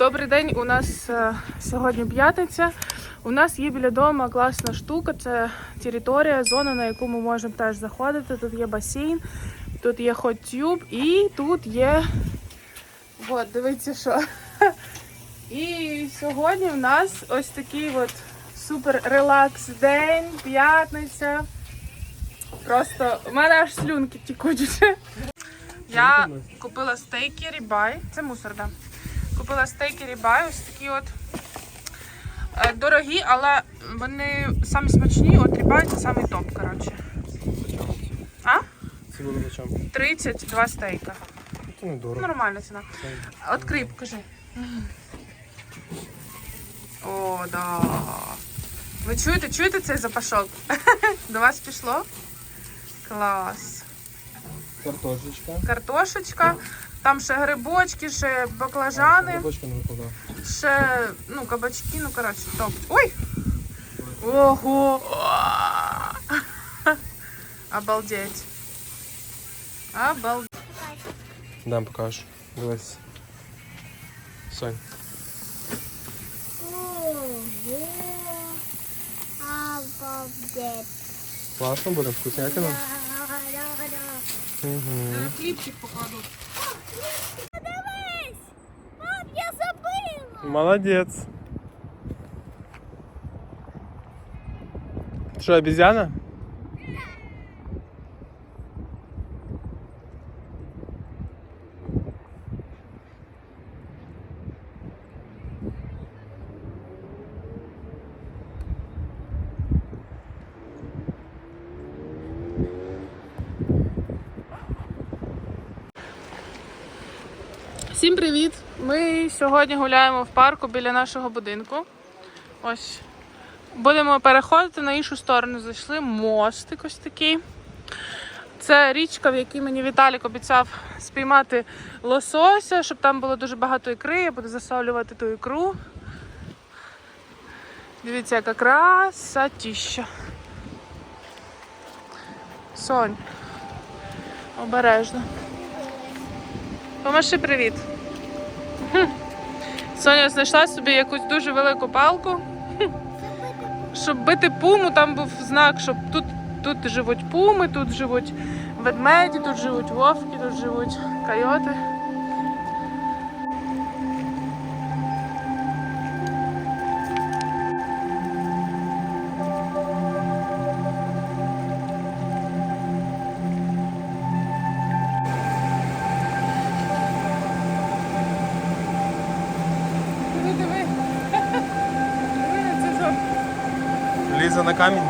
Добрий день. У нас е, сьогодні п'ятниця. У нас є біля дому класна штука. Це територія, зона, на яку ми можемо теж заходити. Тут є басейн, тут є хот-тюб і тут є. От, дивіться, що. І сьогодні в нас ось такий от супер релакс день, п'ятниця. Просто у мене аж слюнки тікуть. Я купила стейки рібай. Це мусор, да. Купила стейки рібай, ось такі от е, дорогі, але вони самі смачні, от рібай це самий топ, коротше. А? Це на чому? 32 стейка. Це не дорого. Нормальна ціна. Открий, покажи. О, да. Ви чуєте, чуєте цей запашок? До вас пішло? Клас. Картошечка. Картошечка, там ще грибочки, ще баклажани. Грибочка не викладав. Ще, ну, кабачки, ну, коротше, топ. Ой! Ого! Обалдеть. Обалдеть. Дам покажу. Дивись. Сонь. Ого, обалдеть. Класно буде, вкуснятина. Да-да-да. Угу. Хлібчик покладу. Забыла! Молодець. Ти Що, обезьяна? Всім привіт! Ми сьогодні гуляємо в парку біля нашого будинку. Ось. Будемо переходити на іншу сторону. Зайшли мостик ось такий. Це річка, в якій мені Віталік обіцяв спіймати лосося, щоб там було дуже багато ікри. Я буду засолювати ту ікру. Дивіться, яка красотища. Сонь. Обережно. Помаши привіт. Соня знайшла собі якусь дуже велику палку. Щоб бити пуму, там був знак, щоб тут, тут живуть пуми, тут живуть ведмеді, тут живуть вовки, тут живуть койоти. Камінь.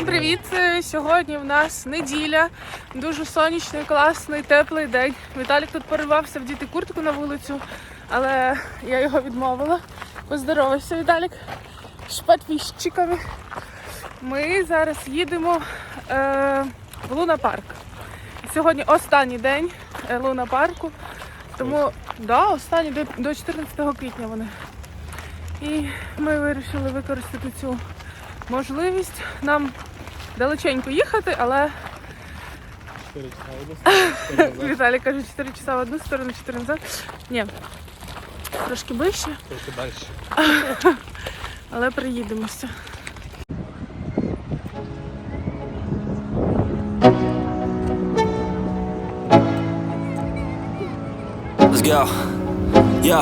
Всім привіт! Е, Сьогодні в нас неділя, дуже сонячний, класний, теплий день. Віталік тут поривався вдіти куртку на вулицю, але я його відмовила. Поздоровався, Віталік підписчиками. Ми зараз їдемо е, в Луна Парк. Сьогодні останній день е, Луна Парку. Тому да, останній до, до 14 квітня вони. І ми вирішили використати цю можливість. Нам далеченько їхати, але Віталій каже 4 часа в одну сторону, 4 назад. Ні, трошки ближче, Трохи далі. але приїдемося. Let's go. Yo,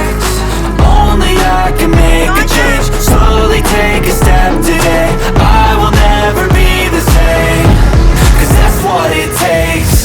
Only I can make a change. Slowly take a step today. I will never be the same. Cause that's what it takes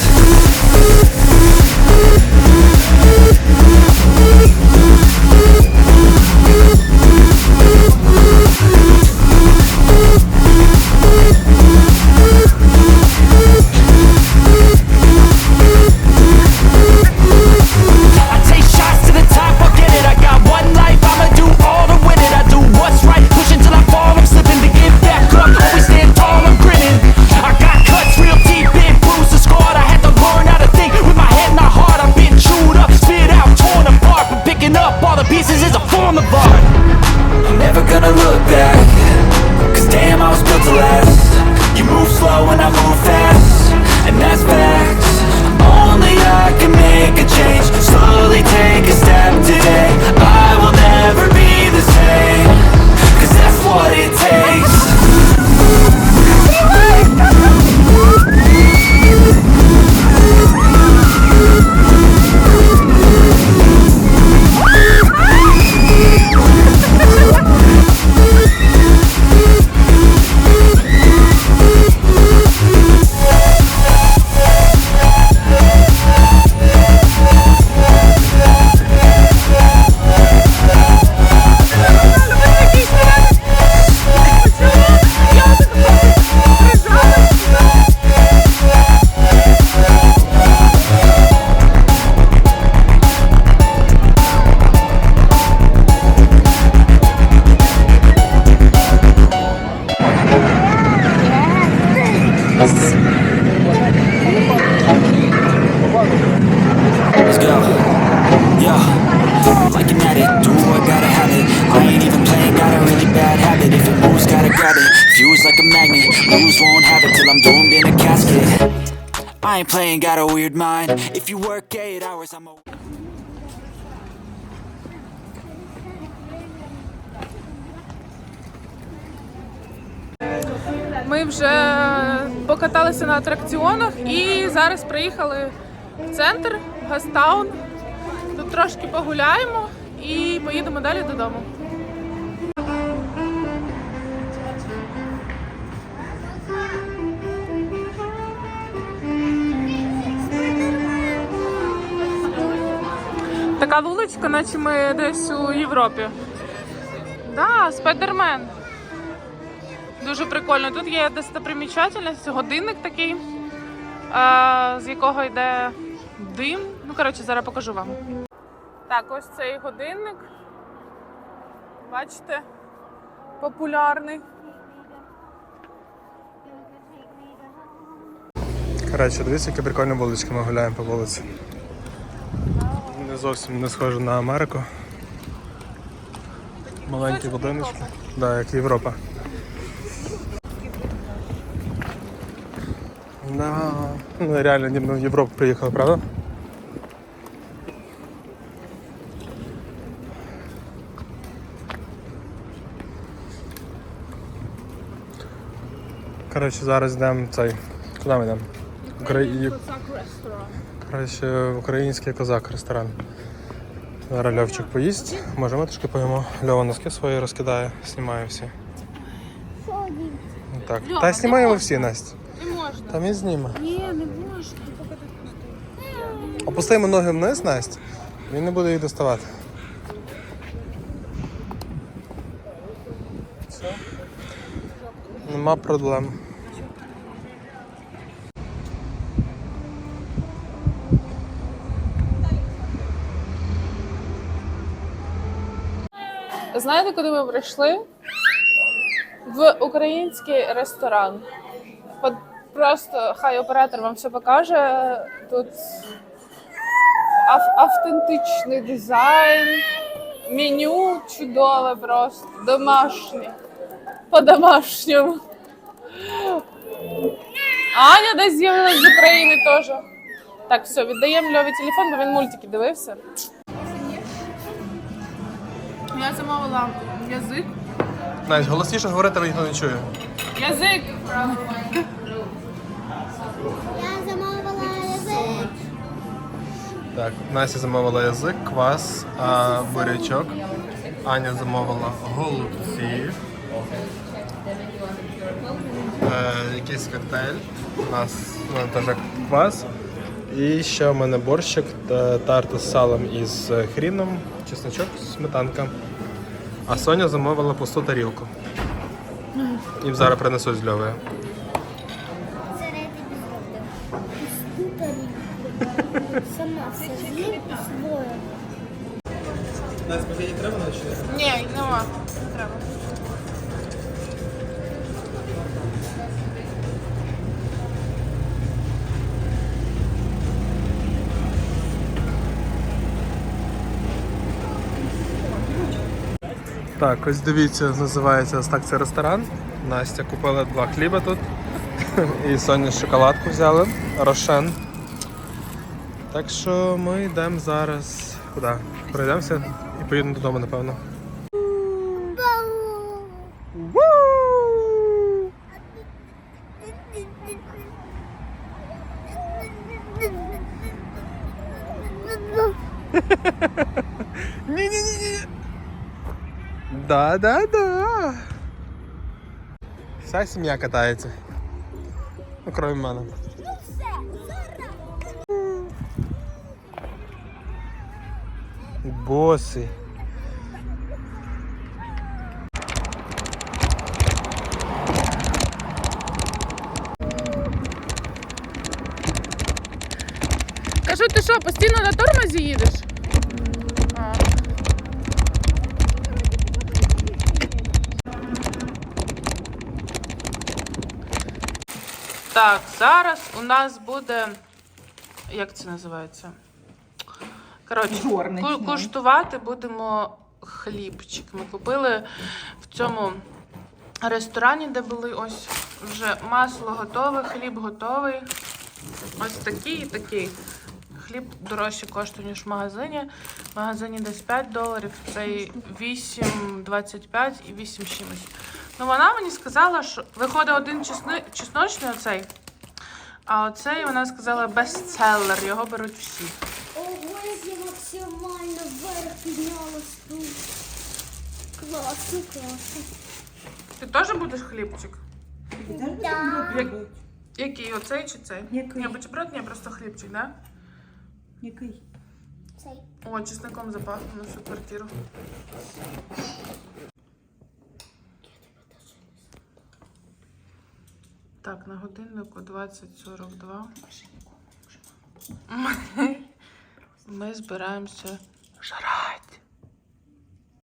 magnet Lose, won't have it till I'm doomed in a casket I ain't playing, got a weird mind If you work 8 hours, I'm a... Ми вже покаталися на атракціонах і зараз приїхали в центр, Гастаун. Тут трошки погуляємо і поїдемо далі додому. Така вуличка, наче ми десь у Європі. Да, спайдермен. Дуже прикольно. Тут є достопримічательність, годинник такий, з якого йде дим. Ну, коротше, зараз покажу вам. Так, ось цей годинник. Бачите? Популярний. Коротше, дивіться, які прикольні вулички ми гуляємо по вулиці. Не зовсім не схоже на Америку. Маленькі будиночки. Да, як Європа. Да. Ну реально ніби в Європу приїхали, правда? Коротше, зараз йдемо цей. Куди ми йдемо? Украї... Коротше, український козак ресторан. Зараз Льовчик поїсть. Може ми трошки поїмо. Льова носки свої розкидає, знімає всі. Так. Льова, Та знімаємо всі, Настя. Не можна. Там він зніме. Ні, не можна. Опустимо ноги вниз, Настя. Він не буде їх доставати. Все. Нема проблем. Знаєте, куди ми прийшли? В український ресторан. Просто хай оператор вам все покаже. Тут ав- автентичний дизайн, меню чудове просто, домашнє. По-домашньому. Аня десь з'явилась з України теж. Так, все, віддаємо Льові телефон, бо він мультики дивився. Я замовила язик. Настя, голосніше говорити, ніхто не чує. Язик! Я замовила язик. Так, Настя замовила язик, квас, а, бурячок. Аня замовила голубці. Е, якийсь коктейль. У нас ну, теж квас. І ще в мене борщик та тарта з салом із хріном, чесночок, сметанка. А Соня замовила пусту тарілку. І зараз принесуть з Льовою. Сама все з'їм і своє. Нас треба чи Ні, нема. Не треба. Так, ось дивіться, називається ось так цей ресторан. Настя купила два хліба тут. І Соня шоколадку взяли, рошен. Так що ми йдемо зараз. Куди? Пройдемося і поїдемо додому, напевно. Да-да-да. Вся сім'я катається. Ну, крім мене. Боси. Кажу, ти що, постійно на тормозі їдеш? Так, зараз у нас буде. Як це називається? Коротше, ку- куштувати будемо хлібчик. Ми купили в цьому ресторані, де були ось вже масло готове, хліб готовий. Ось такий і такий. Хліб дорожче коштує, ніж в магазині. В магазині десь 5 доларів, цей 8,25 і 8 чимось. Ну вона мені сказала, що виходить один чесни... чесночний оцей. А оцей вона сказала бестселер, його беруть всі. Ого, як я максимально вверх піднялась тут. Класно, класно. Ти теж будеш хлібчик? Да. Як... Який? Оцей чи цей? Який? Ні, бутерброд, ні, просто хлібчик, да? Який? Цей. О, чесником запахло на всю квартиру. Так, на годиннику 20.42. Ми, збираємося. Жара.